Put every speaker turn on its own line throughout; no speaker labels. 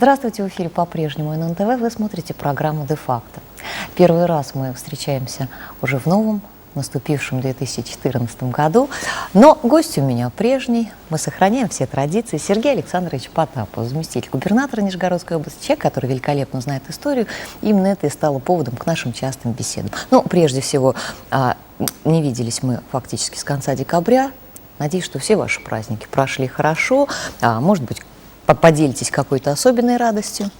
Здравствуйте, в эфире по-прежнему ННТВ. Вы смотрите программу «Де-факто». Первый раз мы встречаемся уже в новом наступившем 2014 году. Но гость у меня прежний. Мы сохраняем все традиции. Сергей Александрович Потапов, заместитель губернатора Нижегородской области, человек, который великолепно знает историю. Именно это и стало поводом к нашим частым беседам. Ну, прежде всего, а, не виделись мы фактически с конца декабря. Надеюсь, что все ваши праздники прошли хорошо. А, может быть, поделитесь какой-то особенной радостью.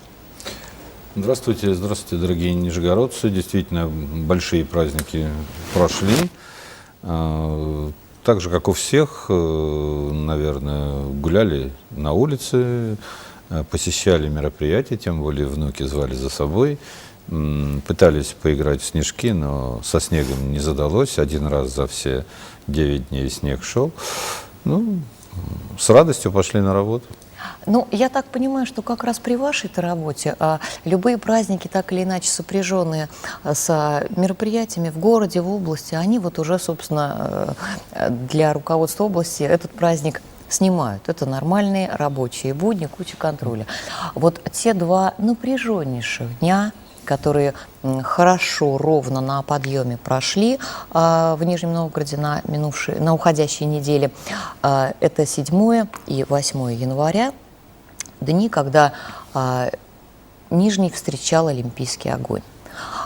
Здравствуйте, здравствуйте, дорогие нижегородцы. Действительно, большие праздники прошли. А, так же, как у всех, э, наверное, гуляли на улице, э, посещали мероприятия, тем более внуки звали за собой. Пытались поиграть в снежки, но со снегом не задалось. Один раз за все 9 дней снег шел. Ну, с радостью пошли на работу.
Ну, я так понимаю, что как раз при вашей-то работе а, любые праздники, так или иначе сопряженные а, с а, мероприятиями в городе, в области, они вот уже, собственно, э, для руководства области этот праздник снимают. Это нормальные рабочие будни, куча контроля. Вот те два напряженнейших дня, которые хорошо, ровно на подъеме прошли э, в Нижнем Новгороде на, минувшей, на уходящей неделе. Э, это 7 и 8 января дни, когда а, Нижний встречал Олимпийский огонь.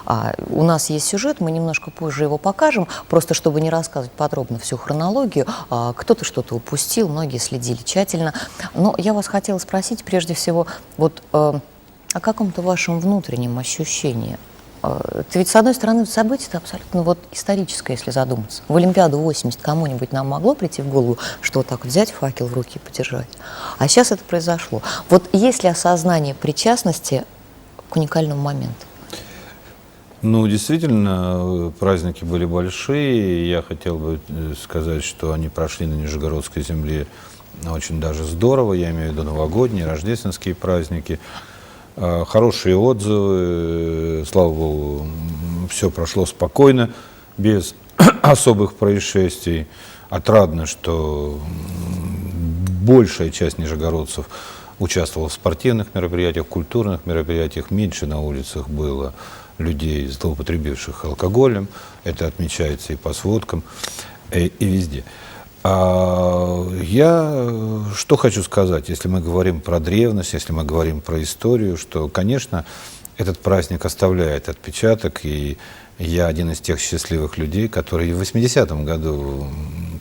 А, у нас есть сюжет, мы немножко позже его покажем, просто чтобы не рассказывать подробно всю хронологию. А, кто-то что-то упустил, многие следили тщательно. Но я вас хотела спросить прежде всего вот а, о каком-то вашем внутреннем ощущении это ведь, с одной стороны, событие-то абсолютно вот историческое, если задуматься. В Олимпиаду 80 кому-нибудь нам могло прийти в голову, что вот так взять факел в руки и подержать. А сейчас это произошло. Вот есть ли осознание причастности к уникальному моменту?
Ну, действительно, праздники были большие. Я хотел бы э, сказать, что они прошли на Нижегородской земле очень даже здорово. Я имею в виду новогодние, рождественские праздники. Э, хорошие отзывы, э, слава богу, все прошло спокойно, без особых происшествий. Отрадно, что большая часть нижегородцев участвовала в спортивных мероприятиях, культурных мероприятиях, меньше на улицах было людей, злоупотребивших алкоголем. Это отмечается и по сводкам, и, и везде. А я что хочу сказать, если мы говорим про древность, если мы говорим про историю, что, конечно, этот праздник оставляет отпечаток, и я один из тех счастливых людей, которые в 80-м году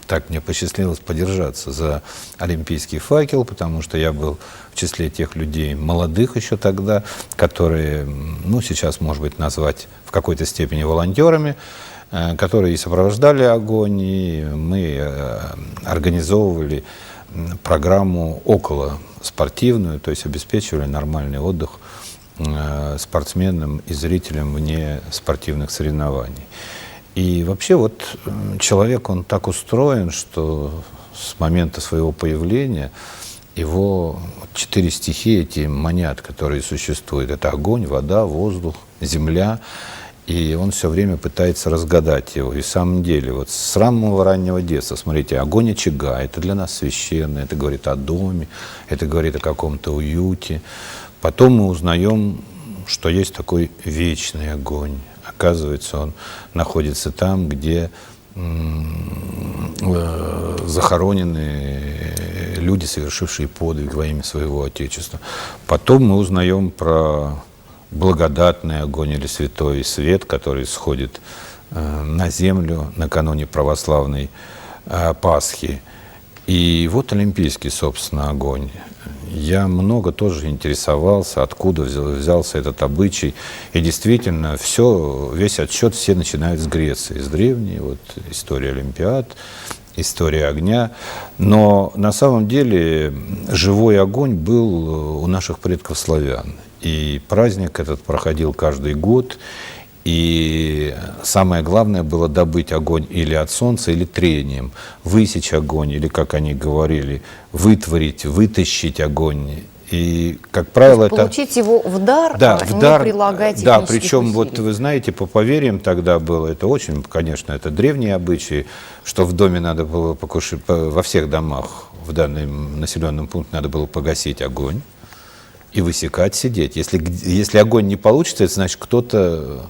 так мне посчастливилось подержаться за олимпийский факел, потому что я был в числе тех людей, молодых еще тогда, которые, ну, сейчас, может быть, назвать в какой-то степени волонтерами, Э, которые и сопровождали огонь, и мы э, организовывали программу около спортивную, то есть обеспечивали нормальный отдых э, спортсменам и зрителям вне спортивных соревнований. И вообще вот человек, он так устроен, что с момента своего появления его четыре стихии эти манят, которые существуют. Это огонь, вода, воздух, земля. И он все время пытается разгадать его. И в самом деле, вот с самого раннего детства, смотрите, огонь очага, это для нас священно, это говорит о доме, это говорит о каком-то уюте. Потом мы узнаем, что есть такой вечный огонь. Оказывается, он находится там, где э, захоронены люди, совершившие подвиг во имя своего Отечества. Потом мы узнаем про благодатный огонь или святой свет, который сходит э, на землю накануне православной э, Пасхи. И вот олимпийский, собственно, огонь. Я много тоже интересовался, откуда взялся этот обычай. И действительно, все, весь отсчет все начинают с Греции, с древней, вот история Олимпиад, история огня. Но на самом деле живой огонь был у наших предков славян. И праздник этот проходил каждый год. И самое главное было добыть огонь или от солнца, или трением, высечь огонь, или, как они говорили, вытворить, вытащить огонь. И, как правило, это...
Получить его в дар,
да,
а
в дар,
не прилагать
Да, причем, усилий. вот вы знаете, по поверьям тогда было, это очень, конечно, это древние обычаи, что в доме надо было покушать, во всех домах в данном населенном пункте надо было погасить огонь и высекать сидеть. Если, если огонь не получится, это значит, кто-то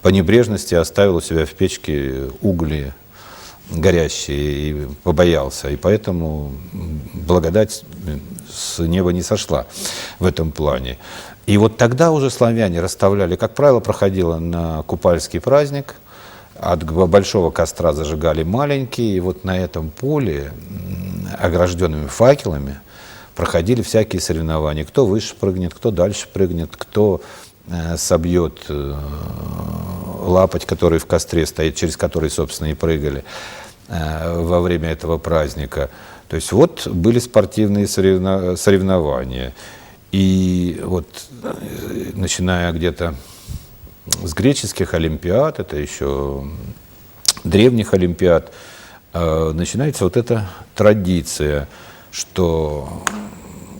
по небрежности оставил у себя в печке угли горящие и побоялся. И поэтому благодать с неба не сошла в этом плане. И вот тогда уже славяне расставляли, как правило, проходило на купальский праздник, от большого костра зажигали маленький, и вот на этом поле, огражденными факелами, проходили всякие соревнования. Кто выше прыгнет, кто дальше прыгнет, кто собьет э, лапоть, который в костре стоит, через который, собственно, и прыгали э, во время этого праздника. То есть вот были спортивные соревнования. И вот начиная где-то с греческих олимпиад, это еще древних олимпиад, начинается вот эта традиция, что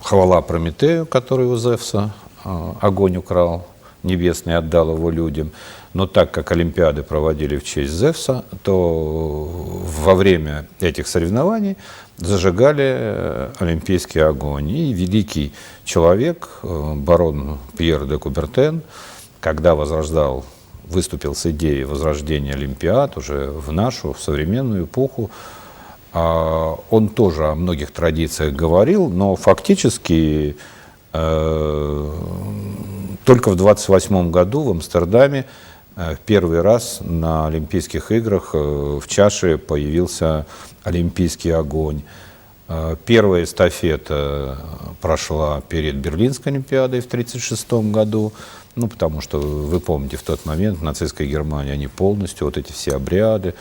хвала Прометею, который у Зевса огонь украл, небесный отдал его людям. Но так как Олимпиады проводили в честь Зевса, то во время этих соревнований зажигали э, олимпийский огонь. И великий человек, э, барон Пьер де Кубертен, когда возрождал, выступил с идеей возрождения Олимпиад уже в нашу, в современную эпоху, а, он тоже о многих традициях говорил, но фактически э, только в 28 году в Амстердаме в первый раз на Олимпийских играх э, в чаше появился олимпийский огонь. Э, первая эстафета прошла перед Берлинской Олимпиадой в 1936 году, ну, потому что, вы помните, в тот момент в нацистской Германии они полностью, вот эти все обряды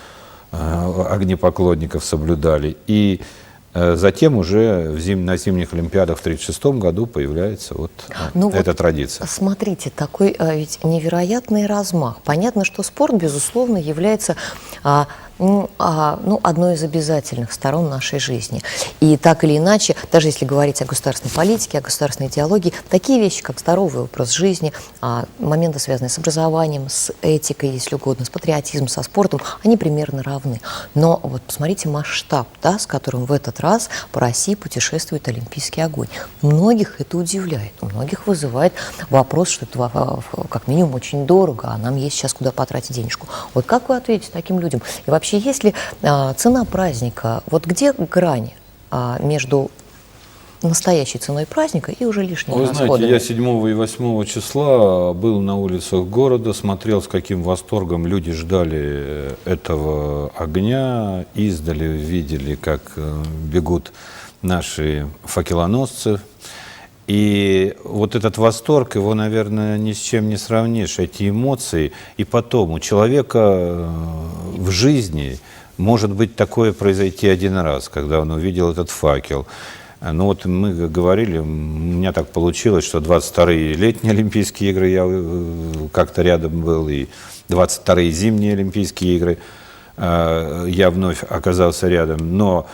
э, огнепоклонников соблюдали. И Э, затем уже в зим, на зимних Олимпиадах в 1936 году появляется вот ну эта вот традиция.
Смотрите, такой а, ведь невероятный размах. Понятно, что спорт, безусловно, является а, ну, а, ну, одной из обязательных сторон нашей жизни. И так или иначе, даже если говорить о государственной политике, о государственной идеологии, такие вещи, как здоровый образ жизни, а, моменты, связанные с образованием, с этикой, если угодно, с патриотизмом, со спортом, они примерно равны. Но вот посмотрите масштаб, да, с которым в этот раз по России путешествует Олимпийский огонь. Многих это удивляет, у многих вызывает вопрос, что это а, как минимум очень дорого, а нам есть сейчас куда потратить денежку. Вот как вы ответите таким людям? И вообще вообще есть ли а, цена праздника? Вот где грань а, между настоящей ценой праздника и уже лишними
Вы знаете, я 7 и 8 числа был на улицах города, смотрел, с каким восторгом люди ждали э, этого огня, издали видели, как э, бегут наши факелоносцы. И вот этот восторг, его, наверное, ни с чем не сравнишь, эти эмоции. И потом, у человека э, в жизни может быть такое произойти один раз, когда он увидел этот факел. Ну вот мы говорили, у меня так получилось, что 22-е летние Олимпийские игры, я э, как-то рядом был, и 22-е зимние Олимпийские игры, э, я вновь оказался рядом. Но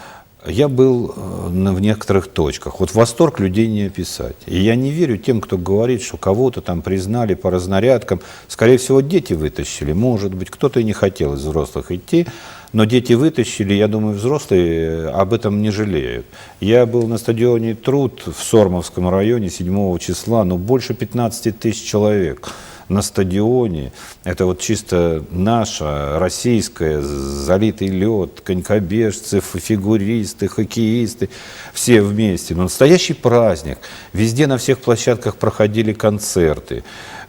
я был э, в некоторых точках. Вот восторг людей не описать. И я не верю тем, кто говорит, что кого-то там признали по разнарядкам. Скорее всего, дети вытащили. Может быть, кто-то и не хотел из взрослых идти. Но дети вытащили, я думаю, взрослые об этом не жалеют. Я был на стадионе «Труд» в Сормовском районе 7 числа, ну, больше 15 тысяч человек на стадионе. Это вот чисто наша, российская, залитый лед, конькобежцы, фигуристы, хоккеисты, все вместе. Но настоящий праздник. Везде на всех площадках проходили концерты.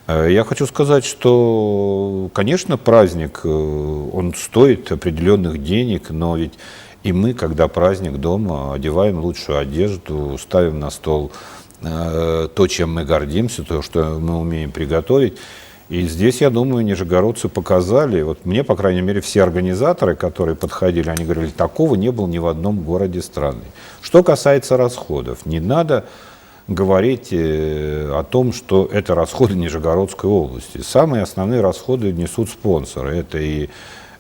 Э, я хочу сказать, что, конечно, праздник, э, он стоит определенных денег, но ведь и мы, когда праздник дома, одеваем лучшую одежду, ставим на стол то, чем мы гордимся, то, что мы умеем приготовить. И здесь, я думаю, нижегородцы показали, вот мне, по крайней мере, все организаторы, которые подходили, они говорили, такого не было ни в одном городе страны. Что касается расходов, не надо говорить э, о том, что это расходы Нижегородской области. Самые основные расходы несут спонсоры. Это и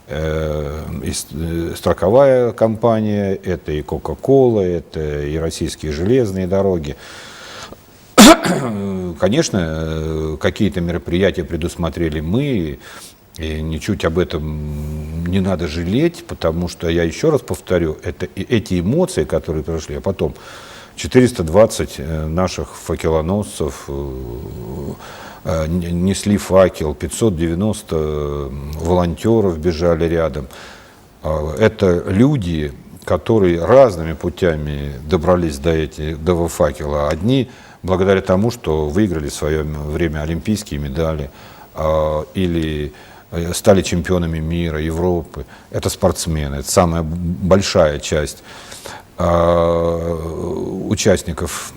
э, и страховая компания, это и Кока-Кола, это и российские железные дороги. Конечно, какие-то мероприятия предусмотрели мы, и ничуть об этом не надо жалеть, потому что, я еще раз повторю, это, эти эмоции, которые прошли, а потом 420 э, наших факелоносцев э, э, несли факел, 590 э, волонтеров бежали рядом. А, Это люди, которые разными путями добрались до, эти, до факела. Одни благодаря тому, что выиграли в свое время олимпийские медали а, или э, стали чемпионами мира, Европы. Это спортсмены, это самая большая часть а, участников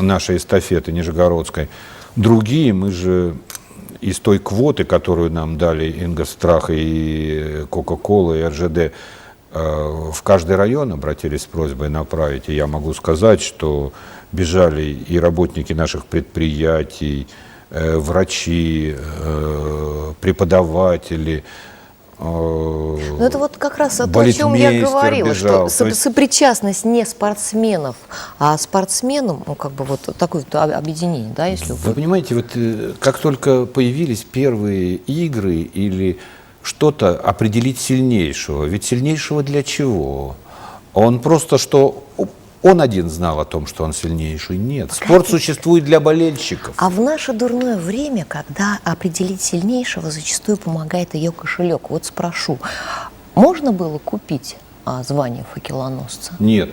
нашей эстафеты Нижегородской. Другие мы же из той квоты, которую нам дали Ингострах и Кока-Кола и РЖД, в каждый район обратились с просьбой направить. И я могу сказать, что бежали и работники наших предприятий, э, врачи, э, преподаватели, э,
Ну это вот как раз то, о чем я говорила,
бежал.
что
есть-
сопричастность не спортсменов, а спортсменам, ну как бы вот такое вот об- объединение, да, если
Вы понимаете, вот э, как только появились первые игры или что-то определить сильнейшего, ведь сильнейшего для чего? Он просто что он один знал о том, что он сильнейший. Нет, спорт существует для болельщиков.
А в наше дурное время, когда определить сильнейшего зачастую помогает ее кошелек, вот спрошу, можно было купить а, звание факелоносца?
Нет,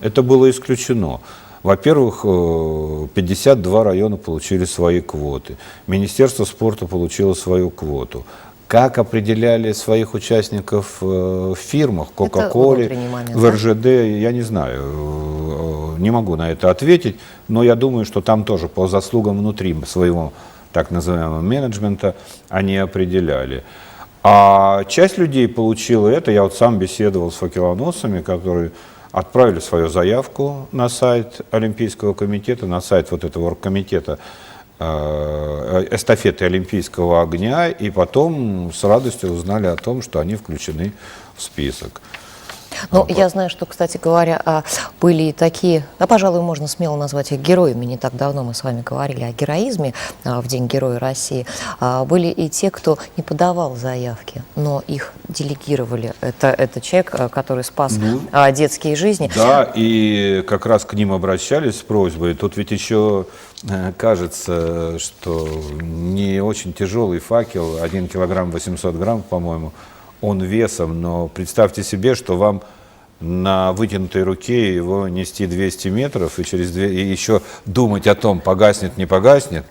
это было исключено. Во-первых, э, 52 района получили свои квоты. Министерство спорта получило свою квоту. Как определяли своих участников э, в фирмах, Кока-Коле, в
да?
РЖД, я не знаю, э, не могу на это ответить, но я думаю, что там тоже по заслугам внутри своего так называемого менеджмента они определяли. А часть людей получила это. Я вот сам беседовал с факелоносцами, которые отправили свою заявку на сайт Олимпийского комитета, на сайт вот этого оргкомитета э, эстафеты Олимпийского огня, и потом с радостью узнали о том, что они включены в список.
Ну, я знаю, что, кстати говоря, а, были и такие, да, пожалуй, можно смело назвать их героями. Не так давно мы с вами говорили о героизме а, в День Героя России. А, Были и те, кто не подавал заявки, но их делегировали. Это, это человек, а, который спас а, детские жизни.
Да, и как раз к ним обращались с просьбой. Тут ведь еще э, кажется, что не очень тяжелый факел, 1 килограмм 800 грамм, по-моему, он весом, но представьте себе, что вам на вытянутой руке его нести 200 метров и через две, и еще думать о том, погаснет, не погаснет.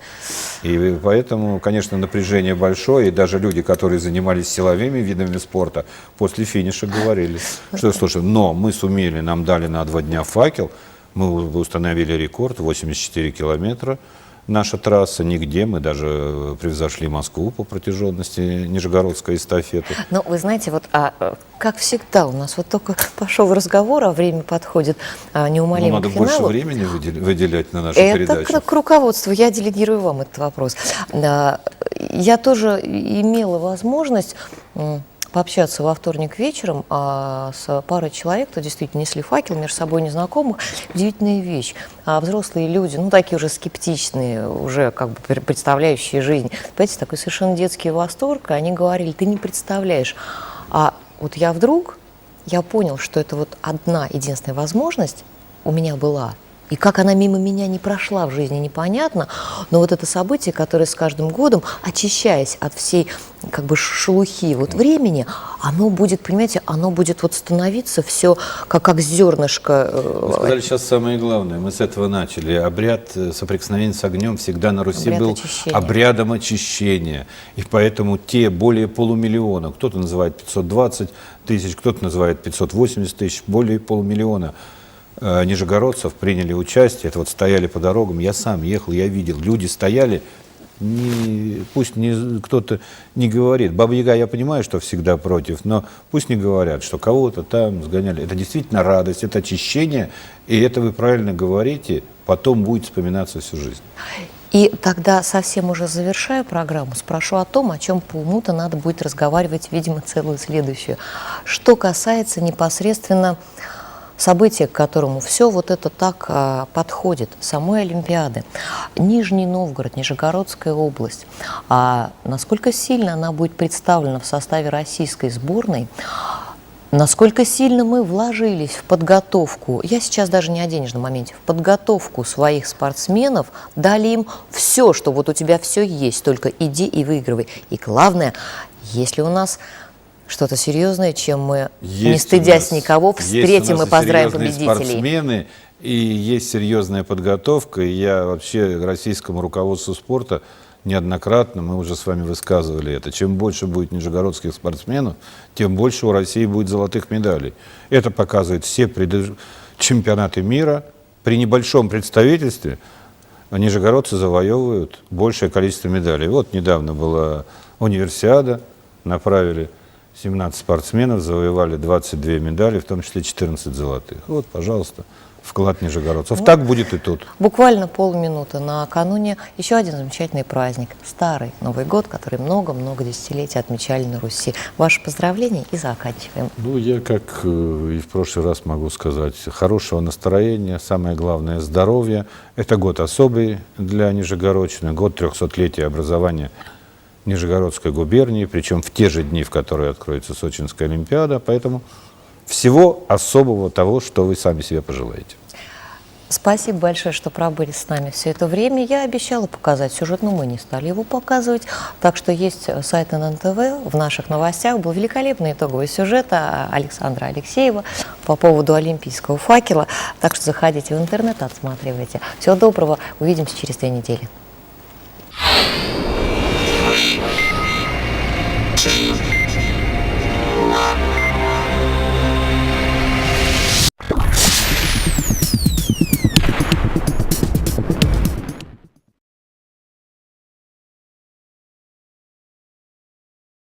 И поэтому, конечно, напряжение большое, и даже люди, которые занимались силовыми видами спорта, после финиша говорили, что, слушай, но мы сумели, нам дали на два дня факел, мы установили рекорд, 84 километра, наша трасса, нигде, мы даже превзошли Москву по протяженности Нижегородской эстафеты.
Ну, вы знаете, вот а, э, как всегда у нас вот только пошел разговор, а время подходит а,
Ну,
неумолимо
надо
к финалу.
больше времени выдел- выделять на нашу
Это
передачу.
к, к руководству, я делегирую вам этот вопрос. Я тоже имела возможность пообщаться во вторник вечером а, с парой человек, кто действительно несли факел между собой незнакомых. Удивительная вещь. А взрослые люди, ну такие уже скептичные, уже как бы пр- представляющие жизнь, понимаете, такой совершенно детский восторг, и они говорили, ты не представляешь. А вот я вдруг, я понял, что это вот одна единственная возможность у меня была. И как она мимо меня не прошла в жизни, непонятно. Но вот это событие, которое с каждым годом, очищаясь от всей как бы шелухи вот времени, оно будет, понимаете, оно будет вот становиться все как, как зернышко. э,
Вы сказали сейчас самое главное. Мы с этого начали. Обряд э, соприкосновения с огнем всегда на Руси
Обряд
был
очищения.
обрядом очищения. И поэтому те более полумиллиона, кто-то называет 520 тысяч, кто-то называет 580 тысяч, более полумиллиона нижегородцев приняли участие. Это вот стояли по дорогам. Я сам ехал, я видел. Люди стояли, не, пусть не, кто-то не говорит. Баба Яга, я понимаю, что всегда против, но пусть не говорят, что кого-то там сгоняли. Это действительно радость, это очищение, и это вы правильно говорите, потом будет вспоминаться всю жизнь.
И тогда, совсем уже завершая программу, спрошу о том, о чем по уму-то надо будет разговаривать, видимо, целую следующую. Что касается непосредственно события, к которому все вот это так а, подходит, самой Олимпиады. Нижний Новгород, Нижегородская область. А насколько сильно она будет представлена в составе российской сборной, Насколько сильно мы вложились в подготовку, я сейчас даже не о денежном моменте, в подготовку своих спортсменов, дали им все, что вот у тебя все есть, только иди и выигрывай. И главное, если у нас что-то серьезное, чем мы, не
Есть у
стыдясь
нас-
никого, встретим и поздравим победителей.
спортсмены, и есть серьезная подготовка. И я вообще российскому руководству спорта неоднократно, мы уже с вами высказывали это, чем больше будет нижегородских спортсменов, тем больше у России будет золотых медалей. Это показывают все предыж- чемпионаты мира. При небольшом представительстве нижегородцы завоевывают большее количество медалей. Вот недавно была универсиада, направили 17 спортсменов, завоевали 22 медали, в том числе 14 золотых. Вот, пожалуйста, вклад нижегородцев. Так будет и тут.
Буквально полминуты накануне еще один замечательный праздник. Старый Новый год, который много-много десятилетий отмечали на Руси. Ваши поздравления и заканчиваем.
Ну, я, как э, и в прошлый раз могу сказать, хорошего настроения, самое главное – здоровья. Это год особый для Нижегородчины, год 300-летия образования Нижегородской губернии, причем в те же дни, в которые откроется Сочинская Олимпиада. Поэтому всего особого того, что вы сами себе пожелаете.
Спасибо большое, что пробыли с нами все это время. Я обещала показать сюжет, но мы не стали его показывать. Так что есть сайт ННТВ. В наших новостях был великолепный итоговый сюжет а, Александра Алексеева по поводу олимпийского факела. Так что заходите в интернет, отсматривайте. Всего доброго. Увидимся через две недели. Three, two,